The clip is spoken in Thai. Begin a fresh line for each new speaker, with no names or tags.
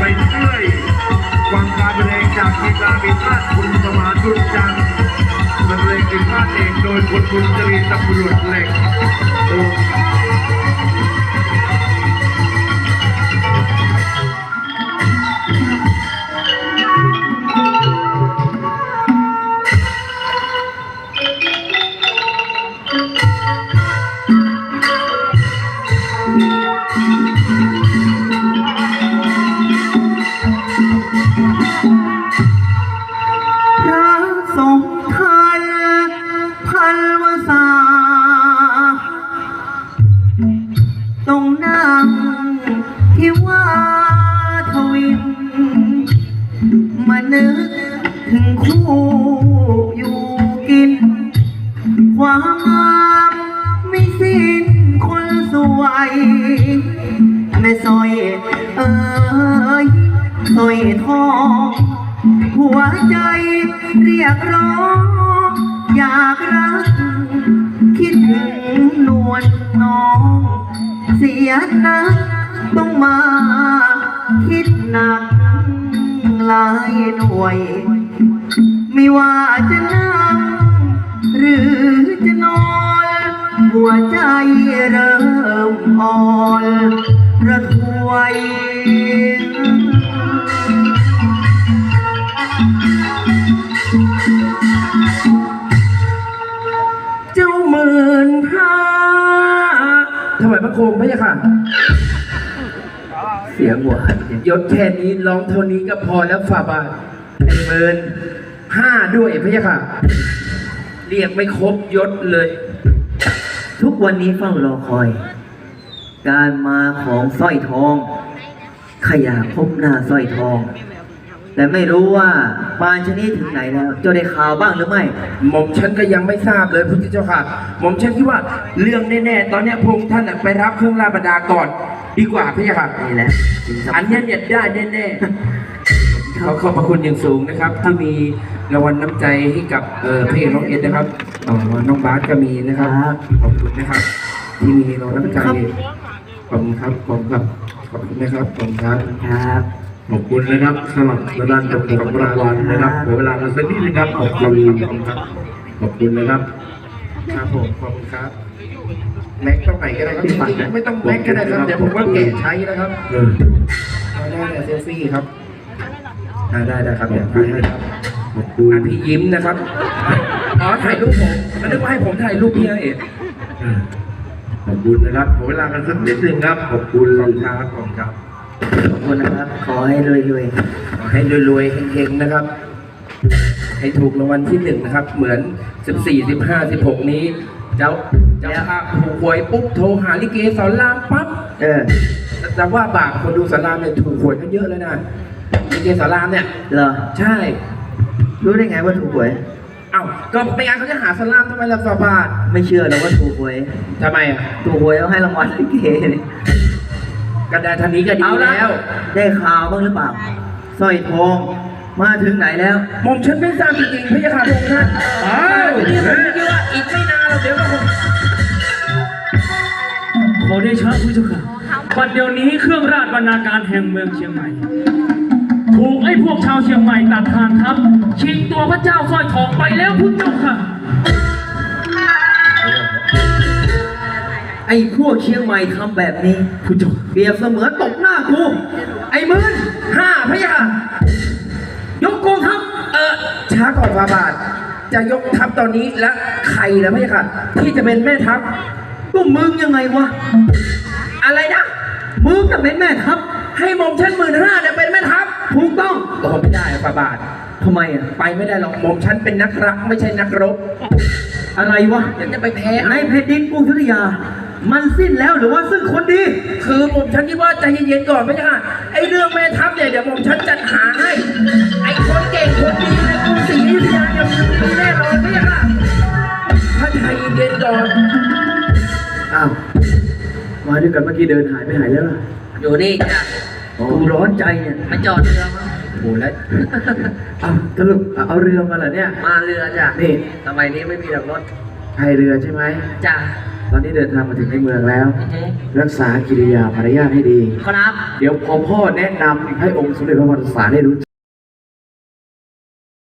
ไปเรื่อยวังการแสดงจากทีมงานมีท่าคุณสมานดุลจัน
ทร์บเลงถึงาเองโดยคุณคุญจริตตำรวจเล็กโอ้ คู่อยู่กิน ความงามไม่สิ้นคนสวยแม่สอยเอ้ยสอยทองหัวใจเรียกร้อง อยากรัก คิดถึงนวลน้อง เสียนักต้องมา คิดหนักหลายหน่วย ไม่ว่าจะนั่งหรือจะนอน หัวใจเริ่มอ่อนระทวยเจ้าหมื่นห้า
ถวายพระโคมพระยาค่ะ
เสียงหวาน
ยศแค่นี้ร้องเท่านี้ก็พอแล้วฝ่าบาท ไอ้เมินห้าด้วยพระยาค่ะ เรียกไม่ครบยศเลย
ทุกวันนี้เฝ้ารอคอย การมาของสร้อยทองขยากพบหน้าสร้อยทอง แต่ไม่รู้ว่าปานชนี้ถึงไหนแล้วเจ้าได้ข่าวบ้างหรือไม่
หม่อมฉันก็ยังไม่ทราบเลยพุทธเจ้าค่ะ หม่อมฉันคิดว่าเรื่องแน่ๆ ตอนเนี้ยพระองค์ท่านน่ะไปรับเครื่องราชบรรดาก่อน ดีกว่าพระยาค่ะ
นี่แหละสิ่งสำคัญ
อันเนี้ยเนี่ยได้แน่ๆ ขอขอบพระคุณอย่างสูงนะครับ ที่มีรางวัลน้ำใจให้กับเอ่อพระเอกน้องเอ็ดนะครับอ๋อน้องบาสก็มีนะครับขอบคุณนะครับ ที่มีรางวัลน้ำใจขอบคุณครับขอบคุณครับขอบคุณนะครับขอบคุณครับ
ครับ
ขอบคุณนะครับสำหรับด้านจบของรางวัลนะครับขอเวลาเราสักนิดนึงครับขอบคุณครับขอบคุณนะครับ
ครับผมขอบคุณครับแม็กต้องไหนก็ได้ครับจริงๆไม่ต้องแม็กก็ได้ครับเดี๋ยวผมว่าแกะใช้นะครับ
เออ
เอาได้แต่เซลฟี่ครับ อ่าได้ได้ครับ
ข
เดี๋
อยบ
ว
คุณ
ถ่ายให้
นะ
ค
ค
รั
รั
บบ
ขอบคุณ
อะพี่ยิ้มนะครับ อ๋อถ่ายรูปผมแล้วนึกว่าให้ผมถ่ายรูปพี่เอ๋
เออขอบคุณนะครับขอเวลากันสักนิดนึงครับ ขอบคุณ
ขอบคุณครับขอบคุณครับ
ขอบคุณนะครับ ขอให้รวย
ขอให้รวยๆเฮงๆนะครับ ให้ถูกรางวัลที่หนึ่งนะครับ เหมือน 14 15 16 นี้ เจ้าเจ้าภาพถูกหวยปุ๊บโทรหาลิเกสอนรามปั๊บ
ๆ เออ
แต่ว่าบาปคนดูสอนรามเนี่ยถูกหวยกันเยอะเลยนะ ลิเกสอนรามเนี่ย
เหรอ
ใช่
รู้ได้ไงว่าถูกหวย
เอ้าก็ไม่งั้นเขาจะหาสอนรามทำไมล่ะฟาบาท
ไม่เชื่อหรอกว่าถูกหวย
ทำไมอะ
ถูกหวยเอาให้รางวัลลิเกเนี่ย
กระดานทันนี้ก็ดี
เอาละ
แล้ว
ได้ข่าวบ้างหรือเปล่าสร้อยทอง มาถึงไหนแล้ว
หม่อมฉันไม่ทราบจริงๆพระยาค่ะพระองค์ท่านอ้าวนี่ผมคิดว่าอีกไม่นานเราเดี๋ยวก็คง
ขอได้ชะผู้เจ้าค่ะบัดเดี๋ยวนี้เครื่องราชบรรณาการแห่งเมืองเชียงใหม่ เชียงใหม่ตัดทางครับชิงตัวพระเจ้าสร้อยทองไปแล้วพุทธเจ้าค่ะ
ไอ้พวกเชียงใหม่ทำแบบนี้
พุทธเจ้า
เปรียบเสมือนตบหน้ากู ไอ้มืน
ห้าพระยาค่ะ
ยกกองทัพ
เออช้าก่อนฟาบาท จะยกทัพตอนนี้และใครนะพระยาค่ะ ที่จะเป็นแม่ทัพ
ก็มึงยังไงวะ
อะไรนะ
มึงจะเป็นแม่ทัพ
ให้หม่อมฉันหมื่นห้า โหไม่ได้ฟาบาท
ทำไมอะ
ไปไม่ได้หรอกหม่อมฉันเป็นนักรักไม่ใช่นักรบ
อะไรวะ
เดี๋ยวจะไปแพ้
ในแผ่นดินกรุงธยา มันสิ้นแล้วหรือว่าสิ้นคนดี
คือหม่อมฉันคิดว่าใจเย็นๆก่อนพระยาค่ะไอ้เรื่องแม่ทัพเนี่ยเดี๋ยวหม่อมฉันจัดหาให้ ไอ้คนเก่งคนดีในกรุงศรีอยุธยาเนี่ยมีแน่นอนพระยาค่ะถ้าใจเย็นๆก่อน
อ้าวมาด้วยกันเมื่อกี้เดินหายไปไหนแล้วล่ะ
อยู่นี่จ้ะ
กูร้อนใจเนี่ย
มาจอดเรือมั้ง โอ้แล้ว
อ้าวสรุปเอาเรือมาเหรอเนี่ย
มาเรือจ้ะ
นี่
สมัยนี้ไม่มีหรอกรถ
ใช่เรือใช่ไหม
จ้ะ
ตอนนี้เดินทางมาถึงในเมืองแล้ว
อือฮึ
รักษากิริยามารยาทให้ดี
ครับ
เดี๋ยวพอพ่อแนะนำให้องค์สมเด็จพระวรรณศาได้รู้